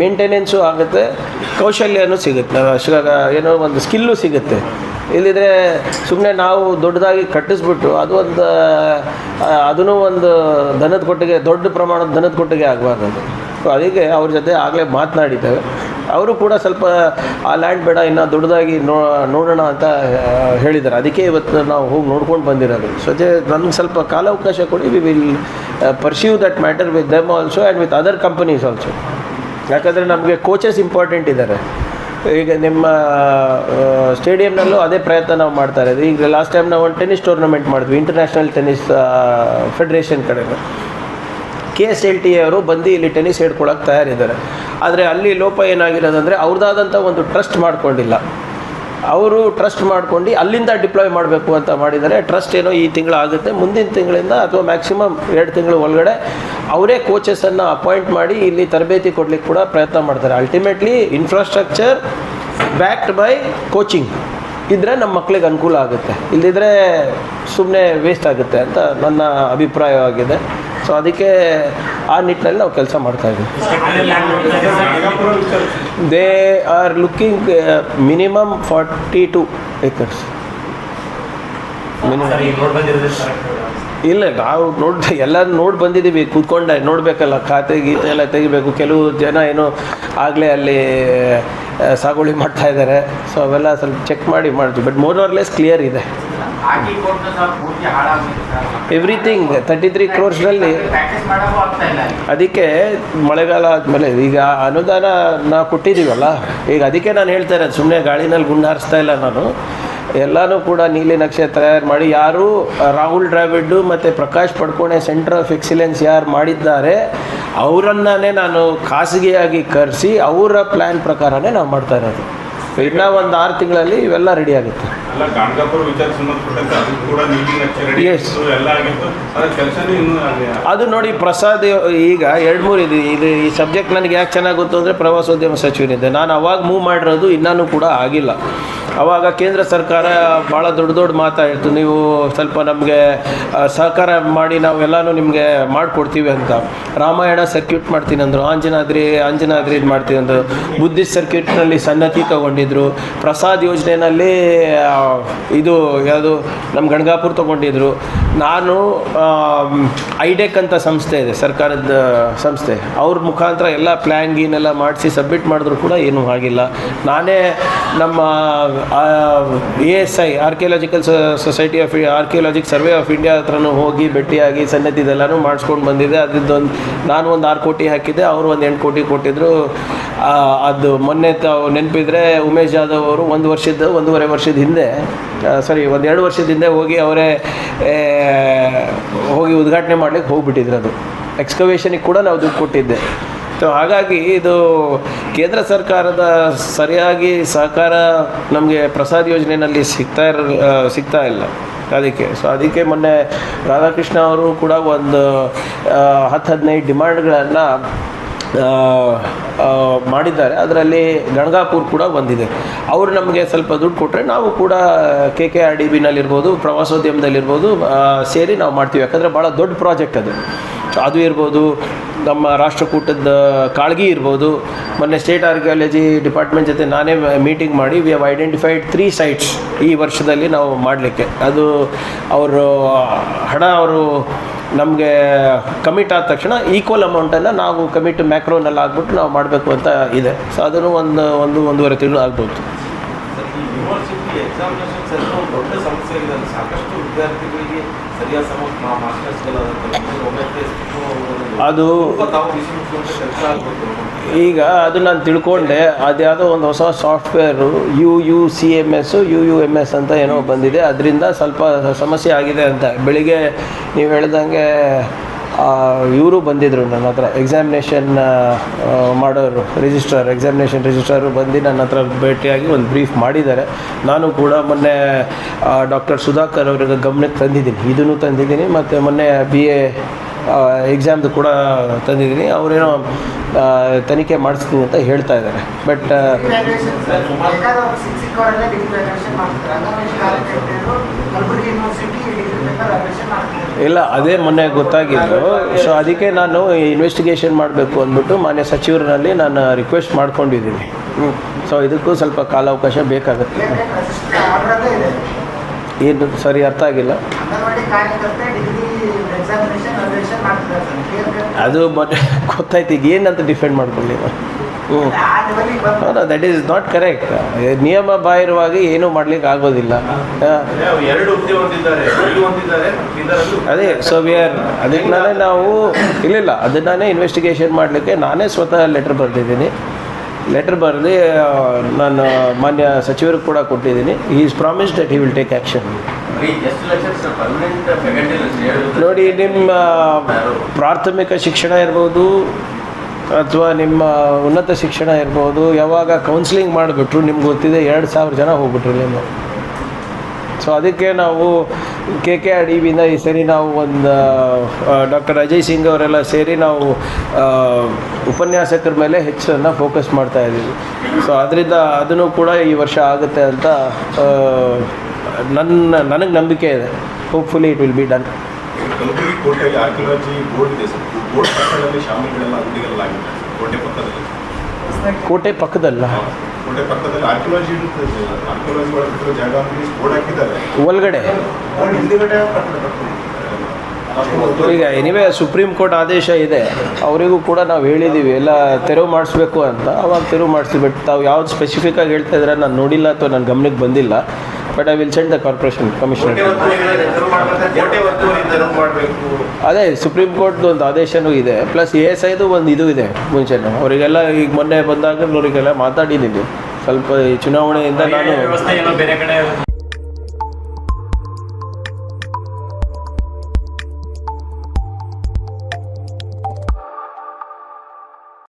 Maintenance ಆಗುತ್ತೆ, ಕೌಶಲ್ಯನೂ ಸಿಗುತ್ತೆ. ಏನೋ ಒಂದು ಸ್ಕಿಲ್ಲು ಸಿಗುತ್ತೆ. ಇಲ್ಲಿದ್ರೆ ಸುಮ್ಮನೆ ನಾವು ದೊಡ್ಡದಾಗಿ ಕಟ್ಟಿಸ್ಬಿಟ್ಟು ಅದು ಒಂದು ಅದೂ ಒಂದು ದನದ ಕೊಟ್ಟಿಗೆ, ದೊಡ್ಡ ಪ್ರಮಾಣದ ದನದ ಕೊಟ್ಟಿಗೆ ಆಗಬಾರ್ದು. ಅದಕ್ಕೆ ಅವ್ರ ಜೊತೆ ಆಗಲೇ ಮಾತನಾಡಿದ್ದೇವೆ. ಅವರು ಕೂಡ ಸ್ವಲ್ಪ, ಆ ಲ್ಯಾಂಡ್ ಬೇಡ, ಇನ್ನೂ ದೊಡ್ಡದಾಗಿ ನೋ, ನೋಡೋಣ ಅಂತ ಹೇಳಿದ್ದಾರೆ. ಅದಕ್ಕೆ ಇವತ್ತು ನಾವು ಹೋಗಿ ನೋಡ್ಕೊಂಡು ಬಂದಿರೋದು. ಸೊ ಜೆ ನಮ್ಗೆ ಸ್ವಲ್ಪ ಕಾಲಾವಕಾಶ ಕೊಡಿ. We will pursue that matter with them also and with other companies also ಯಾಕಂದರೆ ನಮಗೆ ಕೋಚಸ್ ಇಂಪಾರ್ಟೆಂಟ್ ಇದ್ದಾರೆ. ಈಗ ನಿಮ್ಮ ಸ್ಟೇಡಿಯಂನಲ್ಲೂ ಅದೇ ಪ್ರಯತ್ನ ನಾವು ಮಾಡ್ತಾ ಇರೋದು. ಈಗ ಲಾಸ್ಟ್ ಟೈಮ್ ನಾವು ಒಂದು ಟೆನಿಸ್ ಟೂರ್ನಮೆಂಟ್ ಮಾಡಿದ್ವಿ ಇಂಟರ್ನ್ಯಾಷನಲ್ ಟೆನಿಸ್ ಫೆಡರೇಷನ್ ಕಡೆಗೆ. ಕೆ ಎಸ್ ಎಲ್ ಟಿ ಅವರು ಬಂದು ಇಲ್ಲಿ ಟೆನ್ನಿಸ್ ಹೇಳ್ಕೊಳಕ್ಕೆ ತಯಾರಿದ್ದಾರೆ. ಆದರೆ ಅಲ್ಲಿ ಲೋಪ ಏನಾಗಿರೋದಂದರೆ ಅವ್ರದ್ದಾದಂಥ ಒಂದು ಟ್ರಸ್ಟ್ ಮಾಡ್ಕೊಂಡಿಲ್ಲ. ಅವರು ಟ್ರಸ್ಟ್ ಮಾಡ್ಕೊಂಡು ಅಲ್ಲಿಂದ ಡಿಪ್ಲಾಯ್ ಮಾಡಬೇಕು ಅಂತ ಮಾಡಿದ್ದಾರೆ ಟ್ರಸ್ಟ್ ಏನೋ ಈ ತಿಂಗಳು ಆಗುತ್ತೆ, ಮುಂದಿನ ತಿಂಗಳಿಂದ ಅಥವಾ ಮ್ಯಾಕ್ಸಿಮಮ್ ಎರಡು ತಿಂಗಳು ಒಳಗಡೆ ಅವರೇ ಕೋಚಸನ್ನು ಅಪಾಯಿಂಟ್ ಮಾಡಿ ಇಲ್ಲಿ ತರಬೇತಿ ಕೊಡಲಿಕ್ಕೆ ಕೂಡ ಪ್ರಯತ್ನ ಮಾಡ್ತಾರೆ. Ultimately infrastructure backed by coaching ಇದ್ದರೆ ನಮ್ಮ ಮಕ್ಕಳಿಗೆ ಅನುಕೂಲ ಆಗುತ್ತೆ. ಇಲ್ಲದಿದ್ದರೆ ಸುಮ್ಮನೆ ವೇಸ್ಟ್ ಆಗುತ್ತೆ ಅಂತ ನನ್ನ ಅಭಿಪ್ರಾಯವಾಗಿದೆ ಸೊ ಅದಕ್ಕೆ ಆ ನಿಟ್ಟಿನಲ್ಲಿ ನಾವು ಕೆಲಸ ಮಾಡ್ತಾ ಇದ್ದೀವಿ. They are looking minimum forty two acres ಇಲ್ಲ ನಾವು ನೋಡಿ ಎಲ್ಲ ನೋಡಿ ಬಂದಿದ್ದೀವಿ ಕೂತ್ಕೊಂಡೆ ನೋಡಬೇಕಲ್ಲ ಖಾತೆ ಗೀತೆ ಎಲ್ಲ ತೆಗಿಬೇಕು ಕೆಲವು ಜನ ಏನು ಆಗಲೇ ಅಲ್ಲಿ ಸಾಗುವಳಿ ಮಾಡ್ತಾ ಇದ್ದಾರೆ ಸೊ ಅವೆಲ್ಲ ಸ್ವಲ್ಪ ಚೆಕ್ ಮಾಡಿ ಮಾಡ್ತೀವಿ but more or less clear ಇದೆ. ಎವ್ರಿಥಿಂಗ್ ತರ್ಟಿ ತ್ರೀ ಕ್ರೋರ್ಸ್ನಲ್ಲಿ ಅದಕ್ಕೆ ಮಳೆಗಾಲ ಆದಮೇಲೆ ಈಗ ಅನುದಾನ ನಾವು ಕೊಟ್ಟಿದ್ದೀವಲ್ಲ ಈಗ ಅದಕ್ಕೆ ನಾನು ಹೇಳ್ತಾ ಇರೋದು ಸುಮ್ಮನೆ ಗಾಳಿನಲ್ಲಿ ಗುಂಡಾರಿಸ್ತಾ ಇಲ್ಲ ನಾನು. ಎಲ್ಲನೂ ಕೂಡ ನೀಲಿ ನಕ್ಷೆ ತಯಾರು ಮಾಡಿ, ಯಾರು ರಾಹುಲ್ ದ್ರಾವಿಡ್ಡು ಮತ್ತು Prakash Padukone centre of excellence ಯಾರು ಮಾಡಿದ್ದಾರೆ ಅವರನ್ನೇ ನಾನು ಖಾಸಗಿಯಾಗಿ ಕರೆಸಿ, ಅವರ ಪ್ಲ್ಯಾನ್ ಪ್ರಕಾರನೇ ನಾವು ಮಾಡ್ತಾ ಇರೋದು. ಇನ್ನೂ ಒಂದು ಆರು ತಿಂಗಳಲ್ಲಿ ಇವೆಲ್ಲ ರೆಡಿ ಆಗುತ್ತೆ. ಅಲ್ಲ ಗಾಣಗಾಪುರ ವಿಚಾರ ಸಂಬಂಧಪಟ್ಟಂತೆ ಅದು ಕೂಡ ನೀತಿ ನಕ್ಷೆ ರೆಡಿ ಎಲ್ಲ ಆಗಿತ್ತು. ಅದ್ರ ಕೆಲಸನೂ ಇನ್ನೂ ಆಗಿ- ಅದು ನೋಡಿ ಪ್ರಸಾದ್ ಈಗ ಎರಡು ಮೂರು ಇದೆ ಇದು ಈ ಸಬ್ಜೆಕ್ಟ್ ನನಗೆ ಯಾಕೆ ಚೆನ್ನಾಗಿ ಗೊತ್ತು ಅಂದರೆ ಪ್ರವಾಸೋದ್ಯಮ ಸಚಿವನಿದ್ದೆ. ನಾನು ಅವಾಗ ಮೂವ್ ಮಾಡಿರೋದು ಇನ್ನೂ ಕೂಡ ಆಗಿಲ್ಲ. ಅವಾಗ ಕೇಂದ್ರ ಸರ್ಕಾರ ಭಾಳ ದೊಡ್ಡ ದೊಡ್ಡ ಮಾತಾಡ್ತು ನೀವು ಸ್ವಲ್ಪ ನಮಗೆ ಸಹಕಾರ ಮಾಡಿ ನಾವೆಲ್ಲನೂ ನಿಮಗೆ ಮಾಡಿಕೊಡ್ತೀವಿ ಅಂತ. ರಾಮಾಯಣ ಸರ್ಕ್ಯೂಟ್ ಮಾಡ್ತೀನಿ ಅಂದರು ಆಂಜನಾದ್ರಿ ಆಂಜನಾದ್ರಿ ಇದು ಮಾಡ್ತೀನಿ ಅಂದರು ಬುದ್ಧಿಸ್ಟ್ ಸರ್ಕ್ಯೂಟ್ನಲ್ಲಿ ಸನ್ನತಿ ತಗೊಂಡಿದ್ರು. ಪ್ರಸಾದ್ ಯೋಜನೆಯಲ್ಲಿ ಇದು ಯಾವುದು ನಮ್ಮ ಗಣಗಾಪುರ ತೊಗೊಂಡಿದ್ರು. ನಾನು ಐಡೆಕ್ ಅಂತ ಸಂಸ್ಥೆ ಇದೆ, ಸರ್ಕಾರದ ಸಂಸ್ಥೆ. ಅವ್ರ ಮುಖಾಂತರ ಎಲ್ಲ ಪ್ಲ್ಯಾನ್ ಗೀನೆಲ್ಲ ಮಾಡಿಸಿ ಸಬ್ಮಿಟ್ ಮಾಡಿದ್ರು ಕೂಡ ಏನೂ ಆಗಿಲ್ಲ. ನಾನೇ ನಮ್ಮ A S I archaeological society of archaeologic survey of India ಹತ್ರನೂ ಹೋಗಿ ಭೇಟಿಯಾಗಿ ಸನ್ನತಿ ಇದೆಲ್ಲನೂ ಮಾಡಿಸ್ಕೊಂಡು ಬಂದಿದೆ. ಅದ್ರದ್ದೊಂದು, ನಾನು ಒಂದು ಆರು ಕೋಟಿ ಹಾಕಿದ್ದೆ, ಅವರು ಒಂದು ಎಂಟು ಕೋಟಿ ಕೊಟ್ಟಿದ್ದರು ಅದು ಮೊನ್ನೆ ತಾವು ನೆನಪಿದ್ರೆ ಜಾಧವ್ ಅವರು ಒಂದು ವರ್ಷದ, ಒಂದೂವರೆ ವರ್ಷದ ಹಿಂದೆ ಸಾರಿ ಒಂದೆರಡು ವರ್ಷದ ಹಿಂದೆ ಹೋಗಿ ಅವರೇ ಹೋಗಿ ಉದ್ಘಾಟನೆ ಮಾಡ್ಲಿಕ್ಕೆ ಹೋಗ್ಬಿಟ್ಟಿದ್ರು ಅದು. ಎಕ್ಸ್ಕವೇಷನಿಗೆ ಕೂಡ ನಾವು ದುಡ್ಡು ಕೊಟ್ಟಿದ್ದೆ. ಸೊ ಹಾಗಾಗಿ ಇದು ಕೇಂದ್ರ ಸರ್ಕಾರದ ಸರಿಯಾಗಿ ಸಹಕಾರ ನಮಗೆ ಪ್ರಸಾದ್ ಯೋಜನೆಯಲ್ಲಿ ಸಿಗ್ತಾ ಇರ ಸಿಗ್ತಾ ಇಲ್ಲ. ಅದಕ್ಕೆ ಸೊ ಅದಕ್ಕೆ ಮೊನ್ನೆ ರಾಧಾಕೃಷ್ಣ ಅವರು ಕೂಡ ಒಂದು ಹತ್ತು ಹದಿನೈದು ಡಿಮಾಂಡ್ಗಳನ್ನು ಮಾಡಿದ್ದಾರೆ. ಅದರಲ್ಲಿ ಗಣಗಾಪುರ್ ಕೂಡ ಬಂದಿದೆ. ಅವರು ನಮಗೆ ಸ್ವಲ್ಪ ದುಡ್ಡು ಕೊಟ್ಟರೆ ನಾವು ಕೂಡ ಕೆ ಕೆ ಆರ್ ಡಿ ಬಿನಲ್ಲಿರ್ಬೋದು, ಪ್ರವಾಸೋದ್ಯಮದಲ್ಲಿರ್ಬೋದು ಸೇರಿ ನಾವು ಮಾಡ್ತೀವಿ. ಯಾಕಂದರೆ ಭಾಳ ದೊಡ್ಡ ಪ್ರಾಜೆಕ್ಟ್ ಅದು. ಅದು ಇರ್ಬೋದು, ನಮ್ಮ ರಾಷ್ಟ್ರಕೂಟದ ಕಾಳ್ಗಿ ಇರ್ಬೋದು. ಮೊನ್ನೆ ಸ್ಟೇಟ್ ಆರ್ಕಿಯಾಲಜಿ ಡಿಪಾರ್ಟ್ಮೆಂಟ್ ಜೊತೆ ನಾನೇ ಮೀಟಿಂಗ್ ಮಾಡಿ we have identified three sites ಈ ವರ್ಷದಲ್ಲಿ ನಾವು ಮಾಡಲಿಕ್ಕೆ. ಅದು ಅವರು ಹಣ ಅವರು ನಮಗೆ ಕಮಿಟ್ ಆದ ತಕ್ಷಣ ಈಕ್ವಲ್ ಅಮೌಂಟನ್ನು ನಾವು ಕಮಿಟ್ ಮ್ಯಾಕ್ರೋನಲ್ಲಿ ಆಗ್ಬಿಟ್ಟು ನಾವು ಮಾಡಬೇಕು ಅಂತ ಇದೆ. ಸೊ ಅದನ್ನು ಒಂದು ಒಂದು, ಒಂದೂವರೆ ತಿಂಗಳು ಆಗ್ಬೋದು. ಸಾಕಷ್ಟು ಮಾಸ್ಟರ್ಸ್ಗೆಲ್ಲ ಅದು ಈಗ ಅದು ನಾನು ತಿಳ್ಕೊಂಡೆ ಅದ್ಯಾವುದೋ ಒಂದು ಹೊಸ software U U C M S U U M S ಅಂತ ಏನೋ ಬಂದಿದೆ. ಅದರಿಂದ ಸ್ವಲ್ಪ ಸಮಸ್ಯೆ ಆಗಿದೆ ಅಂತ. ಬೆಳಿಗ್ಗೆ ನೀವು ಹೇಳ್ದಂಗೆ ಇವರು ಬಂದಿದ್ದರು ನನ್ನ ಹತ್ರ. ಎಕ್ಸಾಮಿನೇಷನ್ ಮಾಡೋರು ರಿಜಿಸ್ಟ್ರಾರ್ ಎಕ್ಸಾಮಿನೇಷನ್ ರಿಜಿಸ್ಟ್ರಾರು ಬಂದು ನನ್ನ ಹತ್ರ ಭೇಟಿಯಾಗಿ ಒಂದು ಬ್ರೀಫ್ ಮಾಡಿದ್ದಾರೆ. ನಾನು ಕೂಡ ಮೊನ್ನೆ ಡಾಕ್ಟರ್ ಸುಧಾಕರ್ ಅವರಿಗೆ ಗಮನಕ್ಕೆ ತಂದಿದ್ದೀನಿ. ಇದನ್ನು ತಂದಿದ್ದೀನಿ. ಮತ್ತು ಮೊನ್ನೆ ಬಿ ಎ ಎಕ್ಸಾಮ್ದು ಕೂಡ ತಂದಿದ್ದೀನಿ. ಅವರೇನೋ ತನಿಖೆ ಮಾಡಿಸ್ತೀನಿ ಅಂತ ಹೇಳ್ತಾ ಇದ್ದಾರೆ. ಬಟ್ ಇಲ್ಲ, ಅದೇ ಮೊನ್ನೆ ಗೊತ್ತಾಗಿದ್ದು. ಸೊ ಅದಕ್ಕೆ ನಾನು ಇನ್ವೆಸ್ಟಿಗೇಷನ್ ಮಾಡಬೇಕು ಅಂದ್ಬಿಟ್ಟು ಮಾನ್ಯ ಸಚಿವರಲ್ಲಿ ನಾನು ರಿಕ್ವೆಸ್ಟ್ ಮಾಡ್ಕೊಂಡಿದ್ದೀನಿ. ಸೊ ಇದಕ್ಕೂ ಸ್ವಲ್ಪ ಕಾಲಾವಕಾಶ ಬೇಕಾಗುತ್ತೆ. ಏನು, ಸರಿ ಅರ್ಥ ಆಗಿಲ್ಲ. ಅದು ಬಟ್ ಗೊತ್ತಾಯ್ತು, ಈಗ ಏನಂತ ಡಿಫೆಂಡ್ ಮಾಡ್ಕೊಳ್ಳಿ ಹ್ಞೂ ಹೌದಾ? ದಟ್ ಈಸ್ ನಾಟ್ ಕರೆಕ್ಟ್ ನಿಯಮ ಬಾಹಿರವಾಗಿ ಏನೂ ಮಾಡ್ಲಿಕ್ಕೆ ಆಗೋದಿಲ್ಲ. ಅದೇ ಸೊ ವಿ ಆರ್ ಅದಕ್ಕೆ ನಾನೇ ನಾವು ಇಲ್ಲಿಲ್ಲ ನಾನೇ ಇನ್ವೆಸ್ಟಿಗೇಷನ್ ಮಾಡಲಿಕ್ಕೆ ನಾನೇ ಸ್ವತಃ ಲೆಟರ್ ಬರೆದಿದ್ದೀನಿ. ಲೆಟರ್ ಬರೆದು ನಾನು ಮಾನ್ಯ ಸಚಿವರಿಗೆ ಕೂಡ ಕೊಟ್ಟಿದ್ದೀನಿ. ಈ is promise that he will take action ನೋಡಿ, ನಿಮ್ಮ ಪ್ರಾಥಮಿಕ ಶಿಕ್ಷಣ ಇರ್ಬೋದು, ಅಥವಾ ನಿಮ್ಮ ಉನ್ನತ ಶಿಕ್ಷಣ ಇರ್ಬೋದು, ಯಾವಾಗ ಕೌನ್ಸಿಲಿಂಗ್ ಮಾಡಿಬಿಟ್ರು, ನಿಮ್ಗೆ ಗೊತ್ತಿದೆ, ಎರಡು ಸಾವಿರ ಜನ ಹೋಗ್ಬಿಟ್ರು ನಿಮ್ಮ ಸೊ ಅದಕ್ಕೆ ನಾವು ಕೆ ಕೆ ಆರ್ ಡಿ ಬಿಯಿಂದ ಈ ಸರಿ ನಾವು ಒಂದು ಡಾಕ್ಟರ್ ಅಜಯ್ ಸಿಂಗ್ ಅವರೆಲ್ಲ ಸೇರಿ ನಾವು ಉಪನ್ಯಾಸಕರ ಮೇಲೆ ಹೆಚ್ಚನ್ನು ಫೋಕಸ್ ಮಾಡ್ತಾ ಇದ್ದೀವಿ ಸೊ ಅದರಿಂದ ಅದನ್ನು ಕೂಡ ಈ ವರ್ಷ ಆಗುತ್ತೆ ಅಂತ ನನ್ನ ನನಗೆ ನಂಬಿಕೆ ಇದೆ. Hopefully it will be done Kalaburagi ಕೋಟೆಯಲ್ಲಿ ಆರ್ಕಿಯಾಲಜಿ ಬೋರ್ಡ್ ಇದೆ ಸರ್. ಬೋರ್ಡ್ ಪಕ್ಕದಲ್ಲಿ ಶಾಮಿಗಳೆಲ್ಲ ಅಂಗಡಿಗಳೆಲ್ಲ ಆಗಿದೆ ಕೋಟೆ ಪಕ್ಕದಲ್ಲಿ. ಕೋಟೆ ಪಕ್ಕದಲ್ಲ? ಕೋಟೆ ಪಕ್ಕದಲ್ಲಿ ಆರ್ಕಿಯಾಲಜಿ ಇರುತ್ತೆ ಆರ್ಕಿಯಾಲಜಿ ಒಳಗೆ ಜಾಗ ಅಂತ ಬೋರ್ಡ್ ಹಾಕಿದ್ದಾರೆ. ಒಳಗಡೆ? ಹಿಂದಿಗಡೆ. ಈಗ ಎನಿವೆ ಸುಪ್ರೀಂ ಕೋರ್ಟ್ ಆದೇಶ ಇದೆ. ಅವರಿಗೂ ಕೂಡ ನಾವು ಹೇಳಿದ್ದೀವಿ ಎಲ್ಲ ತೆರವು ಮಾಡಿಸ್ಬೇಕು ಅಂತ. ಅವಾಗ ತೆರವು ಮಾಡಿಸಿ ಬಟ್ ತಾವು ಯಾವ್ದು ಸ್ಪೆಸಿಫಿಕ್ಕಾಗಿ ಹೇಳ್ತಾ ಇದ್ರೆ ನಾನು ನೋಡಿಲ್ಲ ಅಥವಾ ನನ್ನ ಗಮನಕ್ಕೆ ಬಂದಿಲ್ಲ. But I will send the corporation commissioner ಅದೇ ಸುಪ್ರೀಂ ಕೋರ್ಟ್ದು ಒಂದು ಆದೇಶನೂ ಇದೆ. ಪ್ಲಸ್ ಎ ಎಸ್ ಐದು ಒಂದು ಇದು ಇದೆ ಮುಂಚೆನೂ. ಅವರಿಗೆಲ್ಲ ಈಗ ಮೊನ್ನೆ ಬಂದಾಗ ಅವರಿಗೆಲ್ಲ ಮಾತಾಡಿದ್ದೀನಿ. ಸ್ವಲ್ಪ ಈ ಚುನಾವಣೆಯಿಂದ ನಾನು